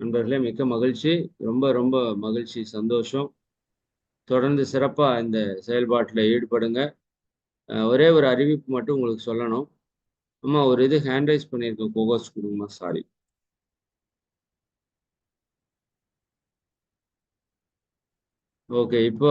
நண்பர்களே மிக்க மகிழ்ச்சி. ரொம்ப ரொம்ப மகிழ்ச்சி சந்தோஷம். தொடர்ந்து சிறப்பாக இந்த செயல்பாட்டில் ஈடுபடுங்க. ஒரே ஒரு அறிவிப்பு மட்டும் உங்களுக்கு சொல்லணும். அம்மா ஒரு இது ஹேண்ட் ரைஸ் பண்ணியிருக்கேன் கோகோஸ் கொடுங்கம்மா சாரி ஓகே இப்போ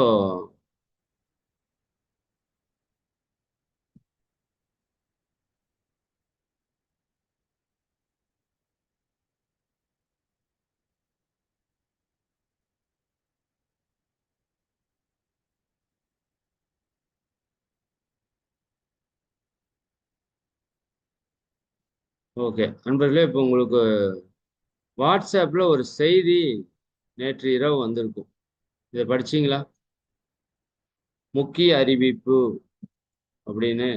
ஓகே நண்பர்களே இப்போ உங்களுக்கு வாட்ஸ்அப்பில் ஒரு செய்தி நேற்று இரவு வந்திருக்கும். இதை படிச்சீங்களா? முக்கிய அறிவிப்பு அப்படின்னு.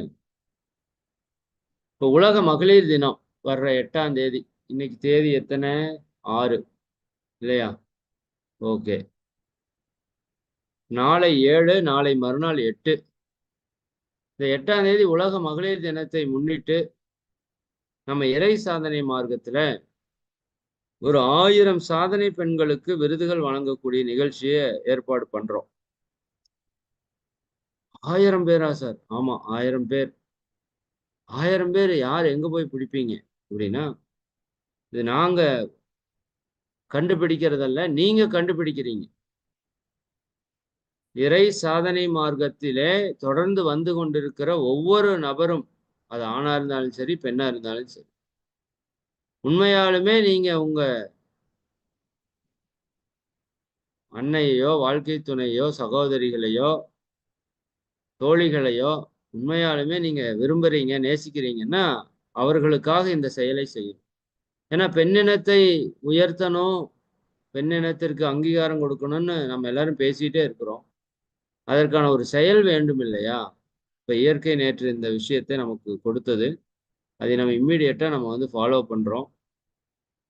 இப்போ உலக மகளிர் தினம் வர்ற எட்டாம் தேதி. இன்னைக்கு தேதி எத்தனை? ஆறு. இல்லையா? ஓகே நாளை ஏழு நாளை மறுநாள் எட்டு. இந்த எட்டாம் தேதி உலக மகளிர் தினத்தை முன்னிட்டு நம்ம இறை சாதனை மார்க்கத்துல ஒரு ஆயிரம் சாதனை பெண்களுக்கு விருதுகள் வழங்கக்கூடிய நிகழ்ச்சியை ஏற்பாடு பண்றோம். ஆயிரம் பேரா சார்? ஆமா ஆயிரம் பேர். ஆயிரம் பேர் யார் எங்க போய் பிடிப்பீங்க? அப்படின்னா இது நாங்க கண்டுபிடிக்கிறதல்ல நீங்க கண்டுபிடிக்கிறீங்க. இறை சாதனை மார்க்கத்திலே தொடர்ந்து வந்து கொண்டிருக்கிற ஒவ்வொரு நபரும் அது ஆணா இருந்தாலும் சரி பெண்ணா இருந்தாலும் சரி. உண்மையாலுமே நீங்க உங்க அன்னையோ வாழ்க்கை துணையோ சகோதரிகளையோ தோழிகளையோ உண்மையாலுமே நீங்க விரும்புறீங்க நேசிக்கிறீங்கன்னா அவர்களுக்காக இந்த செயலை செய்யும் ஏன்னா பெண்ணினத்தை உயர்த்தணும் பெண்ணினத்திற்கு அங்கீகாரம் கொடுக்கணும்னு நம்ம எல்லாரும் பேசிட்டே இருக்கிறோம். அதற்கான ஒரு செயல் வேண்டும் இல்லையா இப்போ இயற்கை நேற்று இந்த விஷயத்தை நமக்கு கொடுத்தது. அதை நம்ம இம்மீடியட்டாக நம்ம வந்து ஃபாலோ பண்ணுறோம்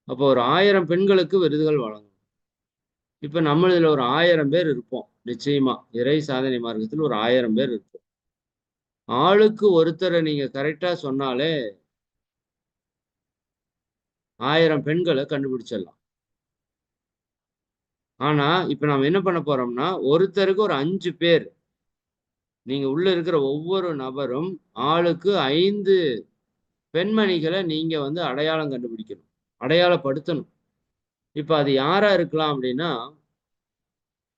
அப்போ ஒரு ஆயிரம் பெண்களுக்கு விருதுகள் வழங்கணும். இப்போ நம்ம இதில் ஒரு ஆயிரம் பேர் இருப்போம். நிச்சயமாக இறை சாதனை மார்க்கத்தில் ஒரு ஆயிரம் பேர் இருப்போம். ஆளுக்கு ஒருத்தரை நீங்கள் கரெக்டாக சொன்னாலே ஆயிரம் பெண்களை கண்டுபிடிச்சிடலாம். ஆனா இப்ப நம்ம என்ன பண்ண போறோம்னா ஒருத்தருக்கு ஒரு அஞ்சு பேர் நீங்க உள்ள இருக்கிற ஒவ்வொரு நபரும் ஆளுக்கு ஐந்து பெண்மணிகளை நீங்க வந்து அடையாளம் கண்டுபிடிக்கணும் அடையாளப்படுத்தணும். இப்ப அது யாரா இருக்கலாம் அப்படின்னா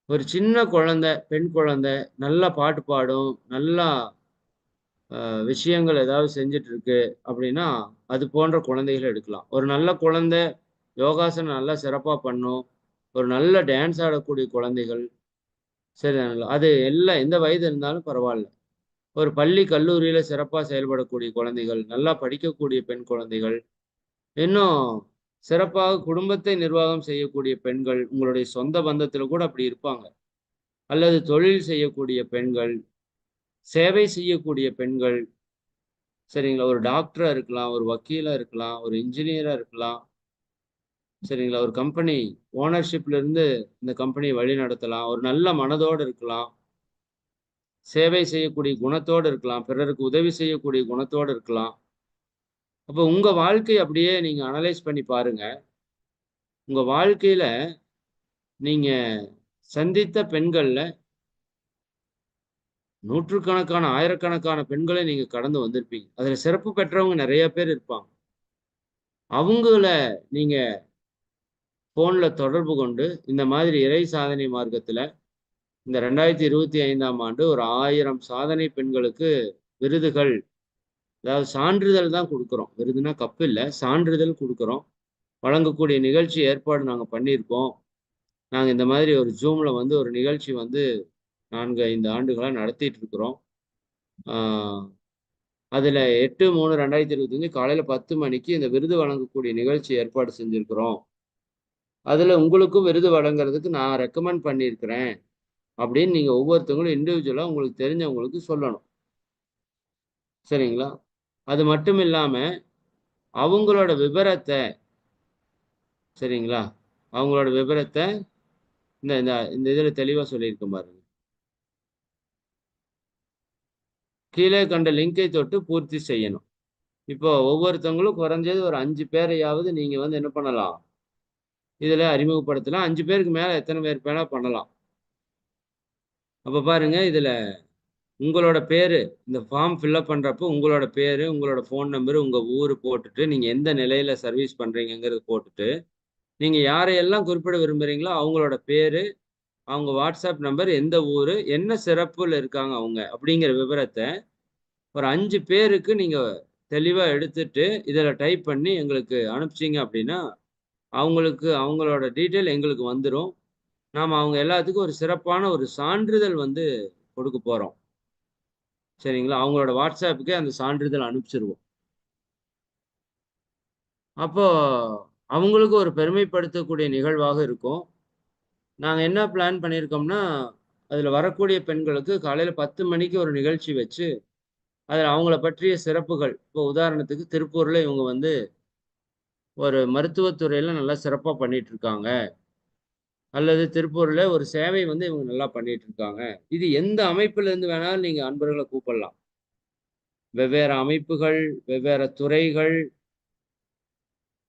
ஒரு சின்ன குழந்தை பெண் குழந்தை நல்லா பாட்டு பாடும் நல்லா விஷயங்கள் ஏதாவது செஞ்சுட்டு இருக்கு அப்படின்னா அது போன்ற குழந்தைகளை எடுக்கலாம். ஒரு நல்ல குழந்தை யோகாசனம் நல்லா சிறப்பாக பண்ணும். ஒரு நல்ல டான்ஸ் ஆடக்கூடிய குழந்தைகள் சரி அது எல்லாம் எந்த வயது இருந்தாலும் பரவாயில்ல. ஒரு பள்ளி கல்லூரியில சிறப்பாக செயல்படக்கூடிய குழந்தைகள் நல்லா படிக்கக்கூடிய பெண் குழந்தைகள் இன்னும் சிறப்பாக குடும்பத்தை நிர்வாகம் செய்யக்கூடிய பெண்கள் உங்களுடைய சொந்த பந்தத்தில் கூட அப்படி இருப்பாங்க. அல்லது தொழில் செய்யக்கூடிய பெண்கள் சேவை செய்யக்கூடிய பெண்கள் சரிங்களா? ஒரு டாக்டராக இருக்கலாம் ஒரு வக்கீலாக இருக்கலாம் ஒரு இன்ஜினியராக இருக்கலாம் சரிங்களா? ஒரு கம்பெனி ஓனர்ஷிப்ல இருந்து இந்த கம்பெனியை வழி நடத்தலாம். ஒரு நல்ல மனதோடு இருக்கலாம். சேவை செய்யக்கூடிய குணத்தோடு இருக்கலாம். பிறருக்கு உதவி செய்யக்கூடிய குணத்தோடு இருக்கலாம். அப்போ உங்கள் வாழ்க்கை அப்படியே நீங்கள் அனலைஸ் பண்ணி பாருங்க. உங்கள் வாழ்க்கையில் நீங்கள் சந்தித்த பெண்களில் நூற்றுக்கணக்கான ஆயிரக்கணக்கான பெண்களை நீங்கள் கடந்து வந்திருப்பீங்க. அதில் சிறப்பு பெற்றவங்க நிறைய பேர் இருப்பாங்க. அவங்கள நீங்கள் ஃபோனில் தொடர்பு கொண்டு இந்த மாதிரி இறை சாதனை மார்க்கத்தில் இந்த ரெண்டாயிரத்தி இருபத்தி ஐந்தாம் ஆண்டு ஒரு ஆயிரம் சாதனை பெண்களுக்கு விருதுகள் அதாவது சான்றிதழ் தான் கொடுக்குறோம். விருதுனா கப்பு இல்லை சான்றிதழ் கொடுக்குறோம். வழங்கக்கூடிய நிகழ்ச்சி ஏற்பாடு நாங்கள் பண்ணியிருக்கோம். நாங்கள் இந்த மாதிரி ஒரு ஜூமில் வந்து ஒரு நிகழ்ச்சி வந்து நான்கு ஐந்து ஆண்டுகளாக நடத்திட்டு இருக்கிறோம். அதில் எட்டு மூணு ரெண்டாயிரத்தி இருபத்தஞ்சு காலையில் பத்து மணிக்கு இந்த விருது வழங்கக்கூடிய நிகழ்ச்சி ஏற்பாடு செஞ்சுருக்கிறோம். அதில் உங்களுக்கும் விருது வழங்குறதுக்கு நான் ரெக்கமெண்ட் பண்ணியிருக்கிறேன். அப்படின்னு நீங்கள் ஒவ்வொருத்தவங்களும் இண்டிவிஜுவலாக உங்களுக்கு தெரிஞ்சவங்களுக்கு சொல்லணும். சரிங்களா? அது மட்டும் இல்லாமல் அவங்களோட விவரத்தை சரிங்களா? அவங்களோட விவரத்தை இந்த இந்த இந்த இதில் தெளிவாக சொல்லியிருக்க பாருங்க. கீழே கண்ட லிங்கை தொட்டு பூர்த்தி செய்யணும். இப்போ ஒவ்வொருத்தவங்களும் குறைஞ்சது ஒரு அஞ்சு பேரையாவது நீங்கள் வந்து என்ன பண்ணலாம்? இதில் அறிமுகப்படுத்தலாம் அஞ்சு பேருக்கு மேலே எத்தனை பேர் வேணா பண்ணலாம். அப்போ பாருங்கள் இதில் உங்களோட பேர் இந்த ஃபார்ம் ஃபில்அப் பண்ணுறப்போ உங்களோட பேர் உங்களோட ஃபோன் நம்பர் உங்கள் ஊர் போட்டுட்டு நீங்கள் எந்த நிலையில் சர்வீஸ் பண்ணுறீங்கிறது போட்டுட்டு நீங்கள் யாரையெல்லாம் குறிப்பிட விரும்புகிறீங்களோ அவங்களோட பேர் அவங்க வாட்ஸ்அப் நம்பர் எந்த ஊர் என்ன சிறப்பில் இருக்காங்க அவங்க அப்படிங்கிற விவரத்தை ஒரு அஞ்சு பேருக்கு நீங்கள் தெளிவாக எடுத்துட்டு இதில் டைப் பண்ணி எங்களுக்கு அனுப்பிச்சிங்க அப்படின்னா அவங்களுக்கு அவங்களோட டீட்டெயில் எங்களுக்கு வந்துடும் நாம் அவங்க எல்லாத்துக்கும் ஒரு சிறப்பான ஒரு சான்றிதழ் வந்து கொடுக்க போகிறோம் சரிங்களா? அவங்களோட வாட்ஸ்அப்புக்கே அந்த சான்றிதழ் அனுப்பிச்சிருவோம். அப்போ அவங்களுக்கு ஒரு பெருமைப்படுத்தக்கூடிய நிகழ்வாக இருக்கும். நாங்கள் என்ன பிளான் பண்ணியிருக்கோம்னா அதில் வரக்கூடிய பெண்களுக்கு காலையில் பத்து மணிக்கு ஒரு நிகழ்ச்சி வச்சு அதில் அவங்கள பற்றிய சிறப்புகள் இப்போ உதாரணத்துக்கு திருப்பூரில் இவங்க வந்து ஒரு மருத்துவத்துறையில் நல்லா சிறப்பாக பண்ணிட்டு இருக்காங்க அல்லது திருப்பூரில் ஒரு சேவை வந்து இவங்க நல்லா பண்ணிட்டு இருக்காங்க இது எந்த அமைப்பிலிருந்து வேணாலும் நீங்கள் அன்பர்களை கூப்பிடலாம். வெவ்வேறு அமைப்புகள் வெவ்வேறு துறைகள்.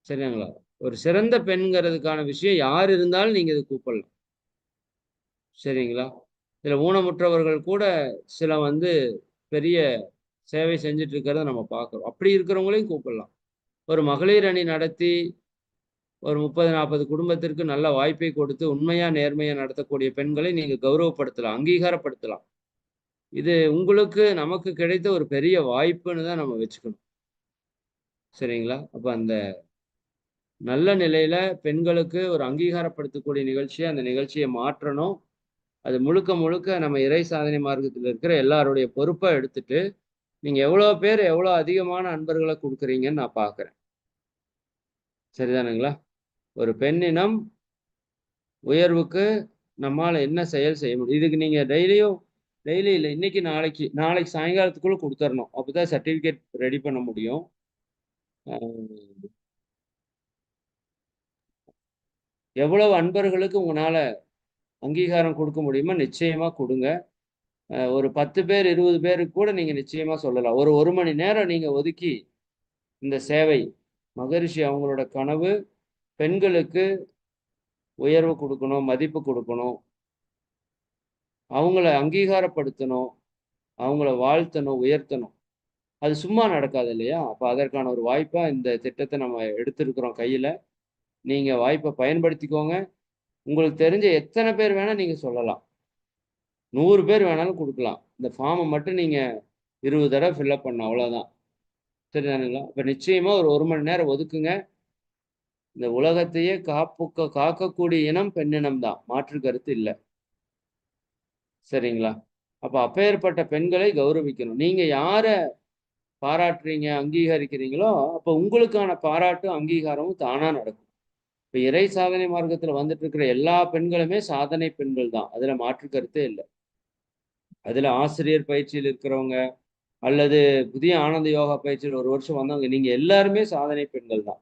சரிங்களா? ஒரு சிறந்த பெண்கிறதுக்கான விஷயம் யார் இருந்தாலும் நீங்கள் இது கூப்பிடலாம். சரிங்களா? இதில் ஊனமுற்றவர்கள் கூட சில வந்து பெரிய சேவை செஞ்சுட்டு இருக்கிறத நம்ம பார்க்குறோம். அப்படி இருக்கிறவங்களையும் கூப்பிடலாம். ஒரு மகளிர் அணி நடத்தி ஒரு முப்பது நாற்பது குடும்பத்திற்கு நல்ல வாய்ப்பை கொடுத்து உண்மையா நேர்மையா நடத்தக்கூடிய பெண்களை நீங்க கௌரவப்படுத்தலாம் அங்கீகாரப்படுத்தலாம். இது உங்களுக்கு நமக்கு கிடைத்த ஒரு பெரிய வாய்ப்புன்னு தான் நம்ம வச்சுக்கணும். சரிங்களா? அப்ப அந்த நல்ல நிலையில பெண்களுக்கு ஒரு அங்கீகாரப்படுத்தக்கூடிய நிகழ்ச்சியை அந்த நிகழ்ச்சியை மாற்றணும். அது முழுக்க முழுக்க நம்ம இறை சாதனை மார்க்கத்தில் இருக்கிற எல்லாருடைய பொறுப்பை எடுத்துட்டு நீங்க எவ்வளோ பேர் எவ்வளோ அதிகமான அன்பர்களை கொடுக்குறீங்கன்னு நான் பார்க்குறேன் சரிதானுங்களா? ஒரு பெண்ணினம் உயர்வுக்கு நம்மால் என்ன செயல் செய்ய முடியும்? இதுக்கு நீங்கள் டெய்லியும் டெய்லி இல்லை இன்னைக்கு நாளைக்கு நாளைக்கு சாயங்காலத்துக்குள்ளே கொடுத்துடணும் அப்போ தான் சர்டிஃபிகேட் ரெடி பண்ண முடியும். எவ்வளவு அன்பர்களுக்கு உங்களால் அங்கீகாரம் கொடுக்க முடியுமோ நிச்சயமாக கொடுங்க. ஒரு பத்து பேர் இருபது பேருக்கு கூட நீங்கள் நிச்சயமாக சொல்லலாம். ஒரு ஒரு மணி நேரம் நீங்கள் ஒதுக்கி இந்த சேவை மகரிஷி அவங்களோட கனவு பெண்களுக்கு உயர்வு கொடுக்கணும் மதிப்பு கொடுக்கணும். அவங்கள அங்கீகாரப்படுத்தணும் அவங்கள வாழ்த்தணும் உயர்த்தணும். அது சும்மா நடக்காது இல்லையா? அப்போ அதற்கான ஒரு வாய்ப்பாக இந்த திட்டத்தை நம்ம எடுத்திருக்கிறோம் கையில். நீங்கள் வாய்ப்பை பயன்படுத்திக்கோங்க. உங்களுக்கு தெரிஞ்ச எத்தனை பேர் வேணால் நீங்கள் சொல்லலாம். நூறு பேர் வேணாலும் கொடுக்கலாம். இந்த ஃபார்மை மட்டும் நீங்கள் இருபது தடவை ஃபில்அப் பண்ண அவ்வளோதான் சரிதானுங்களா இப்போ நிச்சயமாக ஒரு ஒரு மணி நேரம் ஒதுக்குங்க. இந்த உலகத்தையே காப்புக்க காக்கக்கூடிய இனம் பெண்ணினம் தான். மாற்று கருத்து இல்லை. சரிங்களா? அப்போ அப்பேற்பட்ட பெண்களை கௌரவிக்கணும். நீங்க யாரை பாராட்டுறீங்க அங்கீகரிக்கிறீங்களோ அப்போ உங்களுக்கான பாராட்டும் அங்கீகாரமும் தானா நடக்கும். இப்போ இறை சாதனை மார்க்கத்தில் வந்துட்டு இருக்கிற எல்லா பெண்களுமே சாதனை பெண்கள் தான். அதுல மாற்று கருத்தே இல்லை. அதுல ஆசிரியர் பயிற்சியில் இருக்கிறவங்க அல்லது புதிய ஆனந்த யோகா பயிற்சியில் ஒரு வருஷம் வந்தவங்க நீங்க எல்லாருமே சாதனை பெண்கள் தான்.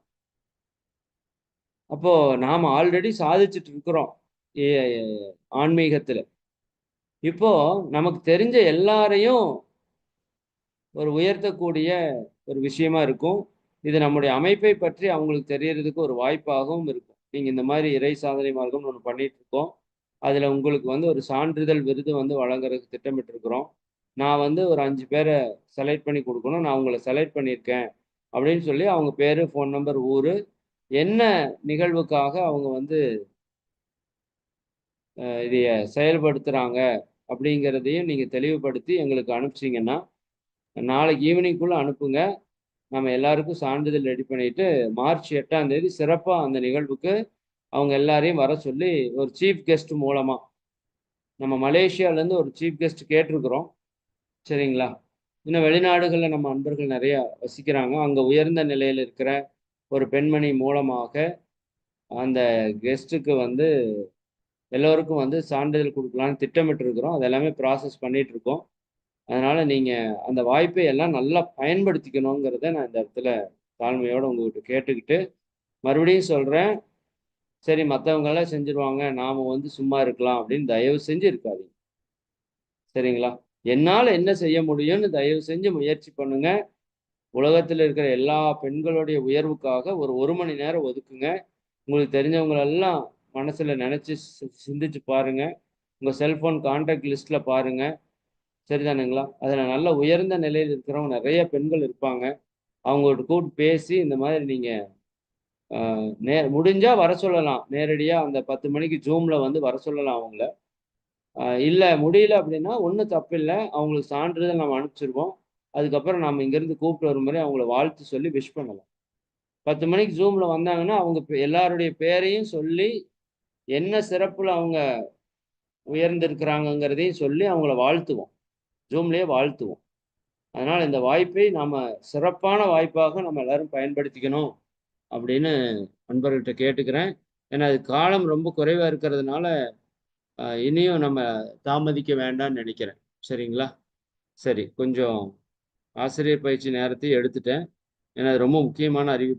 அப்போ நாம ஆல்ரெடி சாதிச்சுட்டு இருக்கிறோம் ஆன்மீகத்துல. இப்போ நமக்கு தெரிஞ்ச எல்லாரையும் ஒரு உயர்த்தக்கூடிய ஒரு விஷயமா இருக்கும். இது நம்முடைய அமைப்பை பற்றி அவங்களுக்கு தெரியறதுக்கு ஒரு வாய்ப்பாகவும் இருக்கும். நீங்க இந்த மாதிரி இறை சாதனை மார்க்கம் ஒன்று பண்ணிட்டு இருக்கோம். அதுல உங்களுக்கு வந்து ஒரு சான்றிதழ் விருது வந்து வழங்குறதுக்கு திட்டமிட்டு இருக்கிறோம் நான் வந்து ஒரு அஞ்சு பேரை செலக்ட் பண்ணி கொடுக்கணும் நான் உங்களை செலக்ட் பண்ணியிருக்கேன் அப்படின்னு சொல்லி அவங்க பேர் ஃபோன் நம்பர் ஊர் என்ன நிகழ்வுக்காக அவங்க வந்து இதைய செயல்படுத்துகிறாங்க அப்படிங்கிறதையும் நீங்கள் தெளிவுபடுத்தி எங்களுக்கு அனுப்பிச்சிங்கன்னா நாளைக்கு ஈவினிங்குள்ளே அனுப்புங்க. நம்ம எல்லாருக்கும் சான்றிதழ் ரெடி பண்ணிட்டு மார்ச் எட்டாம் தேதி சிறப்பாக அந்த நிகழ்வுக்கு அவங்க எல்லாரையும் வர சொல்லி ஒரு சீஃப் கெஸ்ட் மூலமாக நம்ம மலேசியாவிலேருந்து ஒரு சீஃப் கெஸ்ட் கேட்டிருக்கிறோம். சரிங்களா? இன்னும் வெளிநாடுகளில் நம்ம அன்பர்கள் நிறைய வசிக்கிறாங்க. அங்கே உயர்ந்த நிலையில் இருக்கிற ஒரு பெண்மணி மூலமாக அந்த கெஸ்ட்டுக்கு வந்து எல்லோருக்கும் வந்து சான்றிதழ் கொடுக்கலான்னு திட்டமிட்டு இருக்கிறோம் அது எல்லாமே ப்ராசஸ் பண்ணிட்டு இருக்கோம் அதனால நீங்க அந்த வாய்ப்பை எல்லாம் நல்லா பயன்படுத்திக்கணுங்கிறத நான் இந்த இடத்துல தாழ்மையோட உங்ககிட்ட கேட்டுக்கிட்டு மறுபடியும் சொல்றேன். சரி மற்றவங்களாம் செஞ்சிருவாங்க. நாம வந்து சும்மா இருக்கலாம் அப்படின்னு தயவு செஞ்சு இருக்காதீங்க. சரிங்களா? என்னால் என்ன செய்ய முடியும்னு தயவு செஞ்சு முயற்சி பண்ணுங்க. உலகத்தில் இருக்கிற எல்லா பெண்களுடைய உயர்வுக்காக ஒரு ஒரு மணி நேரம் ஒதுக்குங்க. உங்களுக்கு தெரிஞ்சவங்களெல்லாம் மனசில் நினச்சி சி- சிந்திச்சு பாருங்க. உங்கள் செல்ஃபோன் கான்டாக்ட் லிஸ்ட்ல பாருங்க. சரிதானுங்களா? அதில் நல்ல உயர்ந்த நிலையில் இருக்கிறவங்க நிறைய பெண்கள் இருப்பாங்க. அவங்கள்ட்ட கூப்பிட்டு பேசி இந்த மாதிரி நீங்கள் நே முடிஞ்சால் வர சொல்லலாம். நேரடியாக அந்த பத்து மணிக்கு ஜூமில் வந்து வர சொல்லலாம் அவங்கள. இல்லை முடியல அப்படின்னா ஒன்றும் தப்பு இல்லை அவங்களுக்கு சான்றிதழ் நம்ம அனுப்பிச்சிருவோம். அதுக்கப்புறம் நம்ம இங்கேருந்து கூப்பிட்டு வரும் முறை அவங்கள வாழ்த்து சொல்லி விஷ் பண்ணலாம். பத்து மணிக்கு ஜூமில் வந்தாங்கன்னா அவங்க பே- எல்லாருடைய பேரையும் சொல்லி என்ன சிறப்பில் அவங்க உயர்ந்திருக்கிறாங்கங்கிறதையும் சொல்லி அவங்கள வாழ்த்துவோம். ஜூம்லேயே வாழ்த்துவோம். அதனால் இந்த வாய்ப்பை நாம் சிறப்பான வாய்ப்பாக நம்ம எல்லாரும் பயன்படுத்திக்கணும் அப்படின்னு நண்பர்கள்ட்ட கேட்டுக்கிறேன். ஏன்னா அது காலம் ரொம்ப குறைவாக இருக்கிறதுனால இனியும் நம்ம தாமதிக்க வேண்டாம்னு நினைக்கிறேன். சரிங்களா? சரி கொஞ்சம் ஆசிரியர் பயிற்சி நேரத்தை எடுத்துட்டேன். ஏன்னா அது ரொம்ப முக்கியமான அறிவிப்பு